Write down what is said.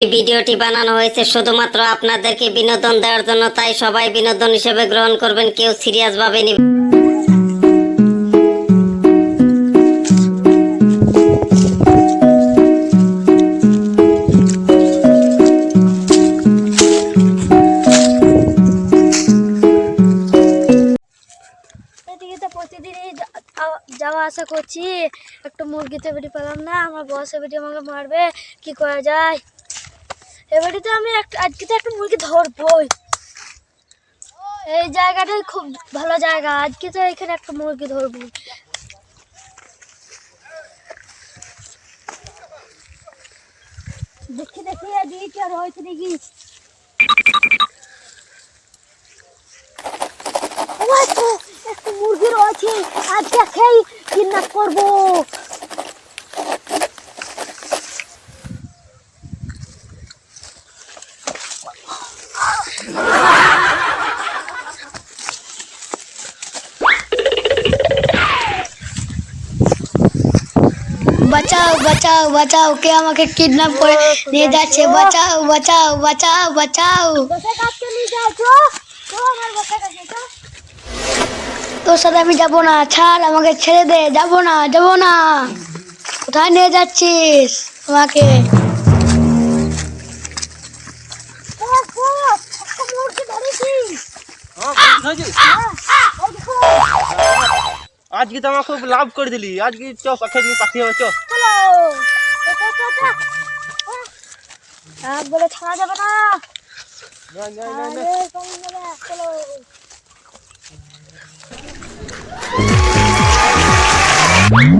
ভিডিওটি বানানো হয়েছে শুধুমাত্র আপনাদেরকে বিনোদন দেওয়ার জন্য, তাই সবাই বিনোদন হিসেবে গ্রহণ করবেন, কেউ সিরিয়াস ভাবে নিবে। এদিকে তো প্রতিদিনই যাওয়া আসা করছি। একটু মুরগিতে বেরিয়ে পেলাম না, আমার বসে বেটি আমাকে মারবে। কি করা যায়? এবারে তো আমি আজকে তো একটা মুরগি ধরবই। এই জায়গাটাই খুব ভালো জায়গা। আজকে তো এখানে একটা মুরগি ধরবো। দেখি দেখি এদিকে কি আর হয়েছে নাকি? তো একটা মুরগি রয়েছে। আজকে খেয়ে কিডন্যাপ করব। বাঁচাও বাঁচাও বাঁচাও কে আমাকে কিডন্যাপ করে নিয়ে যাচ্ছে? বাঁচাও বাঁচাও বাঁচাও বাঁচাও। তোর সাথে আমি যাব না ছাড় আমাকে ছেড়ে দে যাব না যাব না। কোথায় নিয়ে যাচ্ছিস আমাকে? আজকে তো আমার খুব লাভ করে দিলি আজকে চ পাখি দিবি পাখি হবে চ চলো চলো, চলো, চলো। আহ, বলে ছাড়া যাবে না আরে, কম যাবে, চলো আইন